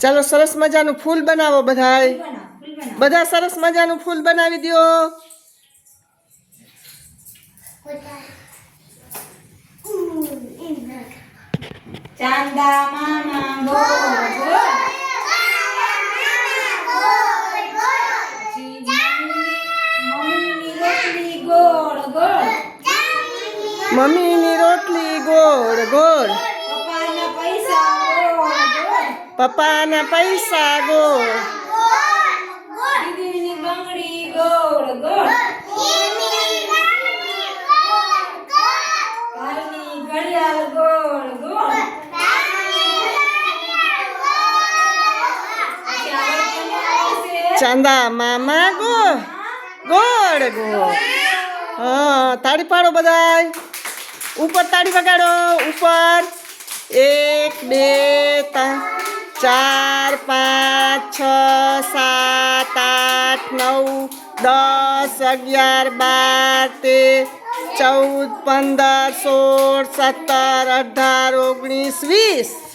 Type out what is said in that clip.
ચાલો સરસ મજાનું ફૂલ બનાવો બધાય. બધા સરસ મજાનું ફૂલ બનાવી દ્યો. ચાંદા મામા મમ્મીની રોટલી ગોળ ગોળ. પપ્પાના પૈસા ગોળ. દીદીની બંગડી ગોળ ગોળ. ઘરની ઘડિયાળ ગોળ ગોળ? ચાંદા મામા ગો ગોળ ગોળ. હા તાળી પાડો બધાય. ઉપર તાળી વગાડો. ઉપર એક બે ચાર, પાંચ, છ, સાત, આઠ, નવ, દસ, અગિયાર, બાર, તેર, ચૌદ, પંદર, સોળ, સત્તર, અઢાર, ઓગણીસ, વીસ.